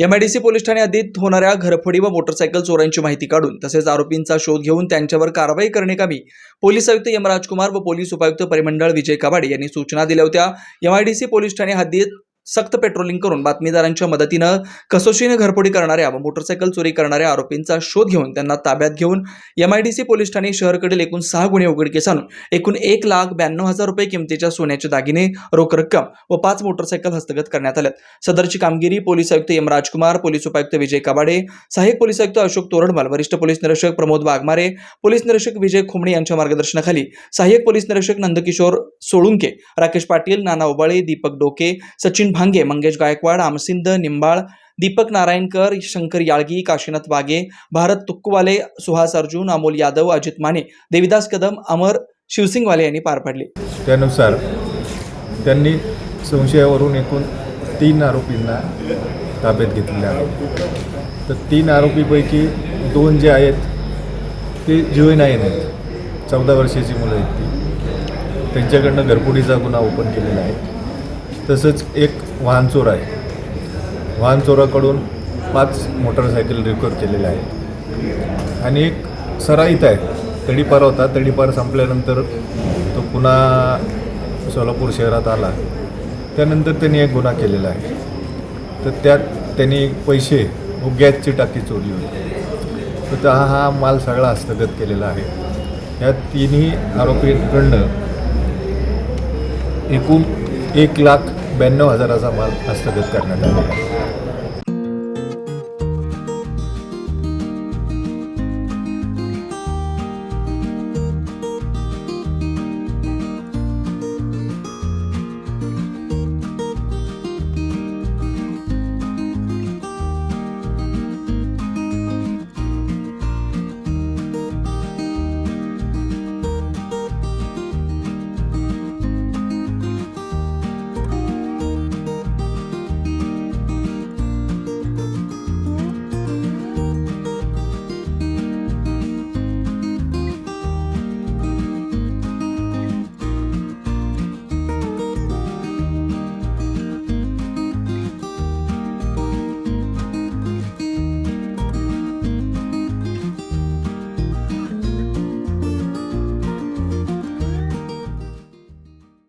MIDC police Thane हद्दीत होणाऱ्या घरफोडी व मोटरसायकल चोरांची माहिती काढून तसेच आरोपींचा शोध घेऊन त्यांच्यावर कारवाई करण्याकामी पोलीस आयुक्त एम राजकुमार व पोलीस उपायुक्त परिमंडळ विजय काबाडे यांनी सूचना दिल्या होत्या. एमआयडीसी पोलीस ठाणे हद्दीत सक्त पेट्रोलिंग करून बातमीदारांच्या मदतीनं कसोशीने घरफोडी करणाऱ्या व मोटरसायकल चोरी करणाऱ्या आरोपींचा शोध घेऊन त्यांना ताब्यात घेऊन एमआयडीसी पोलीस ठाणे शहरकडील एकूण सहा गुन्हे उघडकीस आणून एकूण एक लाख ब्याण्णव हजार रुपये किमतीच्या सोन्याचे दागिने रोख रक्कम व पाच मोटरसायकल हस्तगत करण्यात आल्यात. सदरची कामगिरी पोलीस आयुक्त एम राजकुमार पोलीस उपायुक्त विजय काबाडे सहाय्यक पोलीस आयुक्त अशोक तोरडमल वरिष्ठ पोलीस निरीक्षक प्रमोद वाघमारे पोलीस निरीक्षक विजय खुमणे यांच्या मार्गदर्शनाखाली सहाय्यक पोलीस निरीक्षक नंदकिशोर सोळुंके राकेश पाटील नाना उबाळे दीपक डोके सचिन भांगे मंगेश गायकवाड आमसिंद निंबाळ दीपक नारायणकर शंकर याळगी काशीनाथ वागे भारत तुक्कवाले सुहास अर्जुन अमोल यादव अजित माने देविदास कदम अमर शिवसिंगवाले यांनी पार पाडले. त्यानुसार त्यांनी संशयावरून एकूण तीन आरोपींना ताब्यात घेतलेले आहे. तर तीन आरोपीपैकी दोन जे आहेत ते जुवेनाईन आहेत. चौदा वर्षाची मुलं आहेत ती. त्यांच्याकडनं घरपुडीचा गुन्हा ओपन केलेला आहे. तसंच एक वाहन चोर आहे. वाहन चोराकडून पाच मोटरसायकल रिकवर केलेल्या आहेत. आणि एक सराईत आहे. तडीपार होता. तडीपार संपल्यानंतर तो पुन्हा सोलापूर शहरात आला. त्यानंतर त्यांनी एक गुन्हा केलेला आहे. तर त्यात त्यांनी पैसे व गॅसची टाकी चोरली होती. तर हा हा माल सगळा हस्तगत केलेला आहे. या तिन्ही आरोपींकडनं एकूण एक लाख ब्याण्णव हजाराचा माल हस्तगत करण्यात आला आहे.